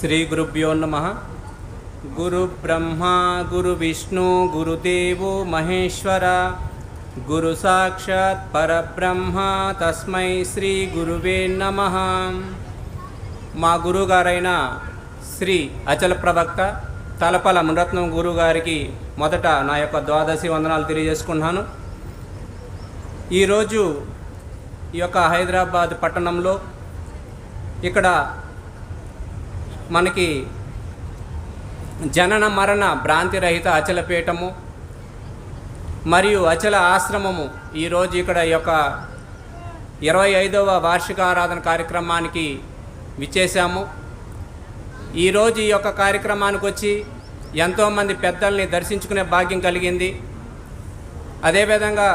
శ్రీ గురుభ్యో నమ. గురు బ్రహ్మ గురు విష్ణు గురుదేవో మహేశ్వర. గురు సాక్షాత్ పరబ్రహ్మ తస్మై శ్రీ గురువే నమ. మా గురుగారైన శ్రీ అచల ప్రవక్త తలపల మునరత్నం గురుగారికి మొదట నా యొక్క ద్వాదశి వందనాలు తెలియజేసుకుంటున్నాను. ఈరోజు ఈ యొక్క హైదరాబాద్ పట్టణంలో ఇక్కడ మనకి జనన మరణ భ్రాంతి రహిత అచలపీఠము మరియు అచల ఆశ్రమము ఈరోజు ఇక్కడ ఈ యొక్క ఇరవై ఐదవ వార్షిక ఆరాధన కార్యక్రమానికి విచ్చేశాము. ఈరోజు ఈ యొక్క కార్యక్రమానికి వచ్చి ఎంతోమంది పెద్దల్ని దర్శించుకునే భాగ్యం కలిగింది. అదేవిధంగా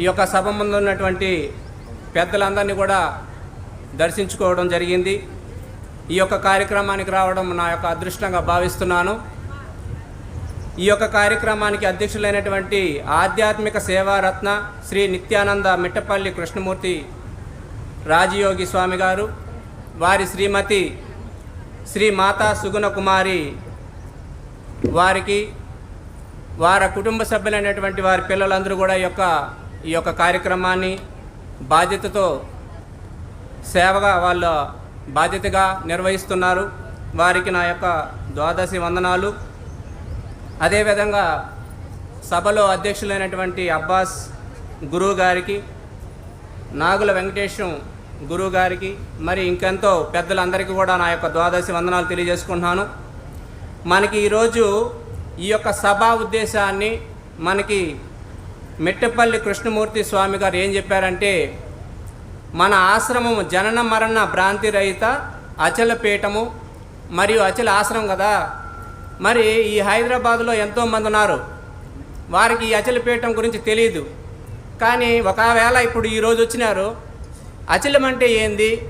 ఈ యొక్క సభ ముందు ఉన్నటువంటి పెద్దలందరినీ కూడా దర్శించుకోవడం జరిగింది. ఈ యొక్క కార్యక్రమానికి రావడం నా యొక్క అదృష్టంగా భావిస్తున్నాను. ఈ యొక్క కార్యక్రమానికి అధ్యక్షులైనటువంటి ఆధ్యాత్మిక సేవారత్న శ్రీ నిత్యానంద మిట్టపల్లి కృష్ణమూర్తి రాజయోగి స్వామి గారు వారి శ్రీమతి శ్రీ మాతా సుగుణ కుమారి వారికి వారి కుటుంబ సభ్యులైనటువంటి వారి పిల్లలందరూ కూడా ఈ యొక్క ఈ యొక్క కార్యక్రమాన్ని బాధ్యతతో సేవగా వాళ్ళ బాధ్యతగా నిర్వహిస్తున్నారు. వారికి నా యొక్క ద్వాదశి వందనాలు. అదేవిధంగా సభలో అధ్యక్షులైనటువంటి అబ్బాస్ గురువు గారికి నాగుల వెంకటేశం గురువు గారికి మరి ఇంకెంతో పెద్దలందరికీ కూడా నా యొక్క ద్వాదశి వందనాలు తెలియజేసుకుంటున్నాను. మనకి ఈరోజు ఈ యొక్క సభా ఉద్దేశాన్ని మనకి మెట్టపల్లి కృష్ణమూర్తి స్వామి గారు ఏం చెప్పారంటే మన ఆశ్రమము జనన మరణ భ్రాంతి రహిత అచలపీఠము మరియు అచల ఆశ్రమం కదా. మరి ఈ హైదరాబాద్లో ఎంతోమంది ఉన్నారు. వారికి ఈ అచల పీఠం గురించి తెలియదు కానీ ఒకవేళ ఇప్పుడు ఈరోజు వచ్చినారు అచలం అంటే ఏంది?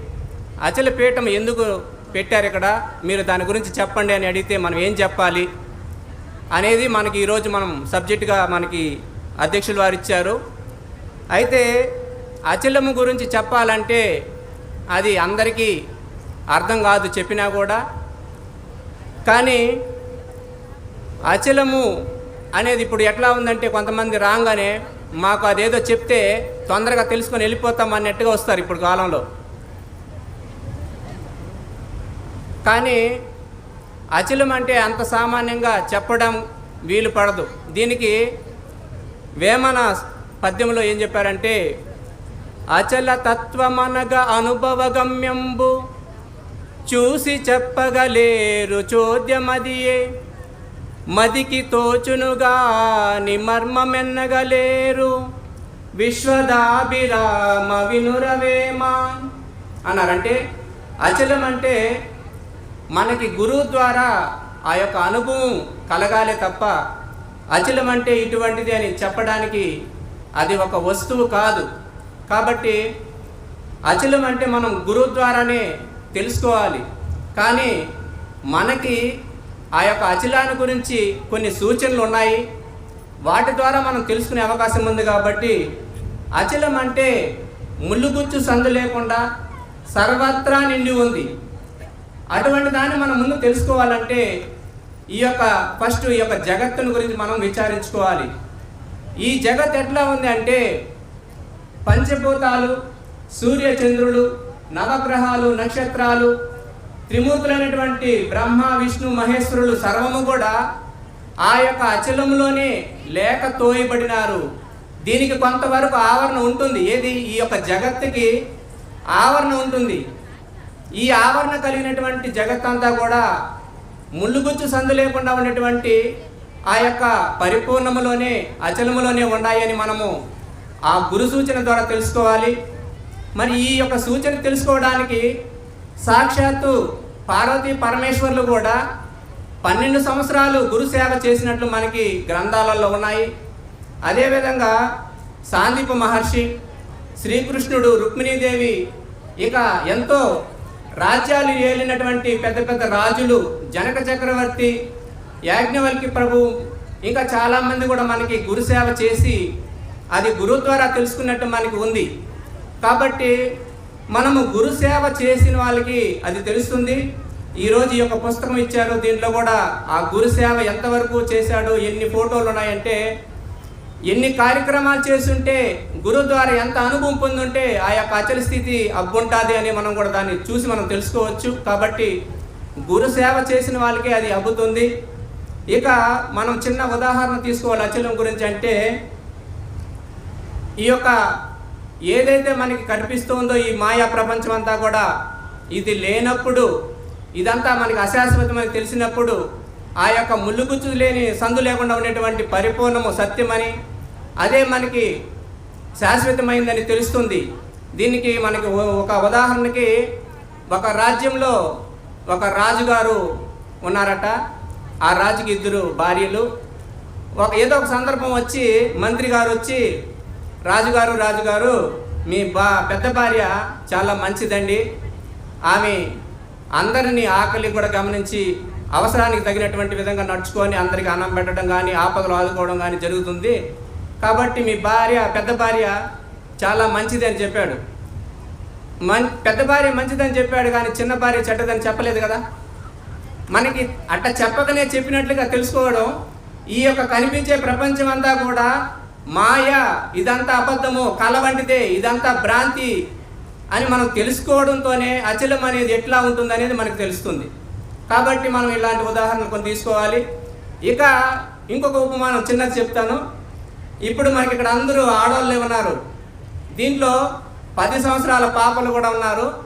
అచల పీఠం ఎందుకు పెట్టారు ఇక్కడ? మీరు దాని గురించి చెప్పండి అని అడిగితే మనం ఏం చెప్పాలి? అనేది మనకి ఈరోజు మనం సబ్జెక్టుగా మనకి అధ్యక్షులు వారు ఇచ్చారు. అయితే అచలము గురించి చెప్పాలంటే అది అందరికీ అర్థం కాదు చెప్పినా కూడా. కానీ అచలము అనేది ఇప్పుడు ఎట్లా ఉందంటే కొంతమంది రాగానే మాకు అదేదో చెప్తే తొందరగా తెలుసుకొని వెళ్ళిపోతాం అన్నట్టుగా వస్తారు ఇప్పుడు కాలంలో. కానీ అచలం అంటే అంత సామాన్యంగా చెప్పడం వీలు పడదు. దీనికి వేమన పద్యంలో ఏం చెప్పారంటే అచల తత్వమనగా అనుభవగమ్యంబు. చూసి చెప్పగలేరు చోద్యమదియే. మదికి తోచునుగాని మర్మమెన్నగలేరు. విశ్వదాభిరామ వినురవేమా. అన్నారంటే అచలం అంటే మనకి గురువు ద్వారా ఆ యొక్క అనుభవం కలగాలే తప్ప అచలం అంటే ఇటువంటిది అని చెప్పడానికి అది ఒక వస్తువు కాదు. కాబట్టి అచలం అంటే మనం గురువు ద్వారానే తెలుసుకోవాలి. కానీ మనకి ఆ యొక్క అచలాన్ని గురించి కొన్ని సూచనలు ఉన్నాయి. వాటి ద్వారా మనం తెలుసుకునే అవకాశం ఉంది కాబట్టి అచలం అంటే ముళ్ళుగుచ్చు సందు లేకుండా సర్వత్రా నిండి ఉంది. అటువంటి దాన్ని మనం ముందు తెలుసుకోవాలంటే ఈ యొక్క ఫస్ట్ ఈ యొక్క జగత్తుని గురించి మనం విచారించుకోవాలి. ఈ జగత్ ఎట్లా ఉంది అంటే పంచభూతాలు సూర్య చంద్రులు నవగ్రహాలు నక్షత్రాలు త్రిమూర్తులైనటువంటి బ్రహ్మ విష్ణు మహేశ్వరులు సర్వము కూడా ఆ యొక్క అచలంలోనే లేక తోయబడినారు. దీనికి కొంతవరకు ఆవరణ ఉంటుంది. ఏది? ఈ యొక్క జగత్తుకి ఆవరణ ఉంటుంది. ఈ ఆవరణ కలిగినటువంటి జగత్ అంతా కూడా ముళ్ళుగుచ్చు సందు లేకుండా ఉన్నటువంటి ఆ యొక్క పరిపూర్ణములోనే అచలములోనే ఉన్నాయని మనము ఆ గురు సూచన ద్వారా తెలుసుకోవాలి. మరి ఈ యొక్క సూచన తెలుసుకోవడానికి సాక్షాత్తు పార్వతీ పరమేశ్వర్లు కూడా పన్నెండు సంవత్సరాలు గురు సేవ చేసినట్లు మనకి గ్రంథాలలో ఉన్నాయి. అదేవిధంగా సాందీప మహర్షి శ్రీకృష్ణుడు రుక్మిణీదేవి ఇక ఎంతో రాజ్యాలు ఏలినటువంటి పెద్ద పెద్ద రాజులు జనక చక్రవర్తి యాజ్ఞవల్కి ప్రభు ఇంకా చాలామంది కూడా మనకి గురుసేవ చేసి అది గురువు ద్వారా తెలుసుకున్నట్టు మనకి ఉంది. కాబట్టి మనము గురు సేవ చేసిన వాళ్ళకి అది తెలుస్తుంది. ఈరోజు ఈ యొక్క పుస్తకం ఇచ్చారు. దీంట్లో కూడా ఆ గురు సేవ ఎంతవరకు చేశాడు ఎన్ని ఫోటోలు ఉన్నాయంటే ఎన్ని కార్యక్రమాలు చేస్తుంటే గురువు ద్వారా ఎంత అనుభవం పొందుంటే ఆ యొక్క అచల స్థితి అబ్బుంటుంది అని మనం కూడా దాన్ని చూసి మనం తెలుసుకోవచ్చు. కాబట్టి గురు సేవ చేసిన వాళ్ళకి అది అబ్బుతుంది. ఇక మనం చిన్న ఉదాహరణ తీసుకోవాలి అచలం గురించి అంటే ఈ యొక్క ఏదైతే మనకి కనిపిస్తుందో ఈ మాయా ప్రపంచం అంతా కూడా ఇది లేనప్పుడు ఇదంతా మనకి అశాశ్వతమని తెలిసినప్పుడు ఆ యొక్క ముళ్ళుగుచ్చు లేని సందు లేకుండా ఉండేటువంటి పరిపూర్ణము సత్యమని అదే మనకి శాశ్వతమైందని తెలుస్తుంది. దీనికి మనకి ఒక ఉదాహరణకి ఒక రాజ్యంలో ఒక రాజుగారు ఉన్నారట. ఆ రాజుకి ఇద్దరు భార్యలు. ఒక ఏదో ఒక సందర్భం వచ్చి మంత్రి గారు వచ్చి రాజుగారు రాజుగారు మీ బా పెద్ద భార్య చాలా మంచిదండి. ఆమె అందరినీ ఆకలి కూడా గమనించి అవసరానికి తగినటువంటి విధంగా నడుచుకొని అందరికీ అన్నం పెట్టడం కానీ ఆపదలు ఆదుకోవడం కానీ జరుగుతుంది. కాబట్టి మీ భార్య పెద్ద భార్య చాలా మంచిది అని చెప్పాడు. మన్ పెద్ద భార్య మంచిదని చెప్పాడు కానీ చిన్న భార్య చెడ్డదని చెప్పలేదు కదా. మనకి అట్ట చెప్పకనే చెప్పినట్లుగా తెలుసుకోవడం ఈ యొక్క కనిపించే ప్రపంచం అంతా కూడా మాయ ఇదంతా అబద్ధము కళ వంటిదే ఇదంతా భ్రాంతి అని మనం తెలుసుకోవడంతోనే అచలం అనేది ఎట్లా ఉంటుంది అనేది మనకు తెలుస్తుంది. కాబట్టి మనం ఇలాంటి ఉదాహరణలు కొన్ని తీసుకోవాలి. ఇక ఇంకొక ఉపమానం చిన్నది చెప్తాను. ఇప్పుడు మనకి ఇక్కడ అందరూ ఆడవాళ్ళే ఉన్నారు. దీంట్లో పది సంవత్సరాల పాపలు కూడా ఉన్నారు.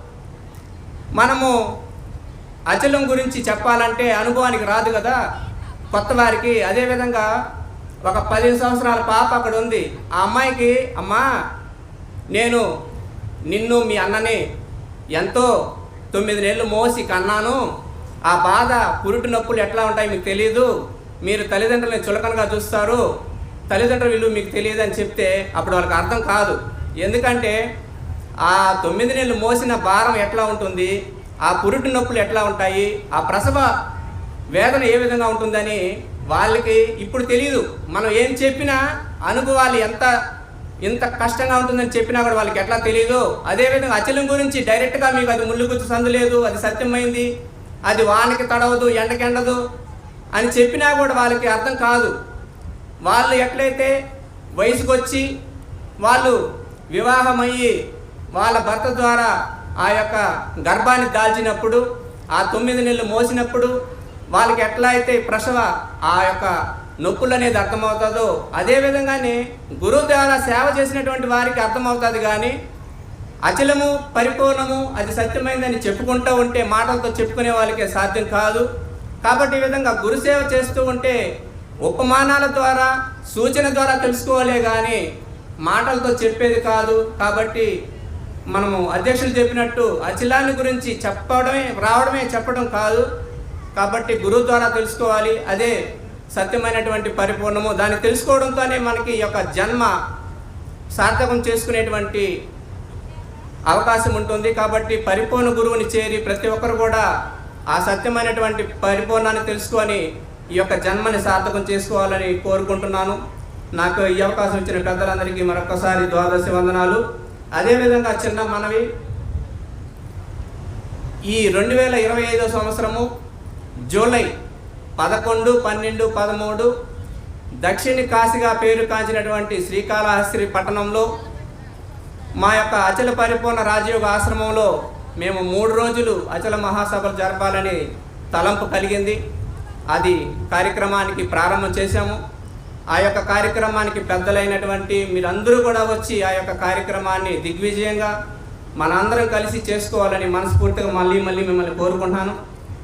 మనము అచలం గురించి చెప్పాలంటే అనుభవానికి రాదు కదా. కొత్త వారికి అదేవిధంగా ఒక పదిహేను సంవత్సరాల పాప అక్కడ ఉంది. ఆ అమ్మాయికి అమ్మా నేను నిన్ను మీ అన్నని ఎంతో తొమ్మిది నెలలు మోసి కన్నాను. ఆ బాధ పురుటి నొప్పులు ఎట్లా ఉంటాయి మీకు తెలియదు మీరు తల్లిదండ్రులని చులకనగా చూస్తారు. తల్లిదండ్రుల వీళ్ళు మీకు తెలియదు అని చెప్తే అప్పుడు వాళ్ళకి అర్థం కాదు. ఎందుకంటే ఆ తొమ్మిది నెలలు మోసిన భారం ఎట్లా ఉంటుంది? ఆ పురుటి నొప్పులు ఎట్లా ఉంటాయి? ఆ ప్రసవ వేదన ఏ విధంగా ఉంటుందని వాళ్ళకి ఇప్పుడు తెలియదు మనం ఏం చెప్పినా అనుభవాలు ఎంత ఇంత కష్టంగా ఉంటుందని చెప్పినా కూడా వాళ్ళకి ఎట్లా తెలియదు అదేవిధంగా అచలం గురించి డైరెక్ట్గా మీకు అది ముళ్ళు గుర్తు సందులేదు అది సత్యమైంది అది వానకి తడవదు ఎండకెండదు అని చెప్పినా కూడా వాళ్ళకి అర్థం కాదు. వాళ్ళు ఎట్లయితే వయసుకొచ్చి వాళ్ళు వివాహమయ్యి వాళ్ళ భర్త ద్వారా ఆ యొక్క గర్భాన్ని దాల్చినప్పుడు ఆ తొమ్మిది నెలలు మోసినప్పుడు వాళ్ళకి ఎట్లా అయితే ప్రసవ ఆ యొక్క నొప్పులు అనేది అర్థమవుతుందో అదే విధంగానే గురువు ద్వారా సేవ చేసినటువంటి వారికి అర్థమవుతుంది కానీ అచలము పరిపూర్ణము అది సత్యమైందని చెప్పుకుంటూ ఉంటే మాటలతో చెప్పుకునే వాళ్ళకి సాధ్యం కాదు. కాబట్టి ఈ విధంగా గురుసేవ చేస్తూ ఉంటే ఉపమానాల ద్వారా సూచన ద్వారా తెలుసుకోవాలే కానీ మాటలతో చెప్పేది కాదు. కాబట్టి మనము అధ్యక్షులు చెప్పినట్టు అచలాన్ని గురించి చెప్పడమే రావడమే చెప్పడం కాదు. కాబట్టి గురువు ద్వారా తెలుసుకోవాలి. అదే సత్యమైనటువంటి పరిపూర్ణము. దాన్ని తెలుసుకోవడంతోనే మనకి ఈ యొక్క జన్మ సార్థకం చేసుకునేటువంటి అవకాశం ఉంటుంది. కాబట్టి పరిపూర్ణ గురువుని చేరి ప్రతి ఒక్కరు కూడా ఆ సత్యమైనటువంటి పరిపూర్ణాన్ని తెలుసుకొని ఈ యొక్క జన్మని సార్థకం చేసుకోవాలని కోరుకుంటున్నాను. నాకు ఈ అవకాశం ఇచ్చిన పెద్దలందరికీ మరొకసారి ద్వాదశి వందనాలు. అదేవిధంగా చిన్న మనవి ఈ రెండు వేల ఇరవై ఐదో సంవత్సరము జూలై పదకొండు పన్నెండు పదమూడు దక్షిణ కాశీగా పేరు కాంచినటువంటి శ్రీకాళహస్తి పట్టణంలో మా యొక్క అచల పరిపూర్ణ రాజయోగ ఆశ్రమంలో మేము మూడు రోజులు అచల మహాసభలు జరపాలని తలంపు కలిగింది. అది కార్యక్రమానికి ప్రారంభం చేశాము. ఆ యొక్క కార్యక్రమానికి పెద్దలైనటువంటి మీరందరూ కూడా వచ్చి ఆ యొక్క కార్యక్రమాన్ని దిగ్విజయంగా మనందరం కలిసి చేసుకోవాలని మనస్ఫూర్తిగా మళ్ళీ మళ్ళీ మిమ్మల్ని కోరుకుంటున్నాను.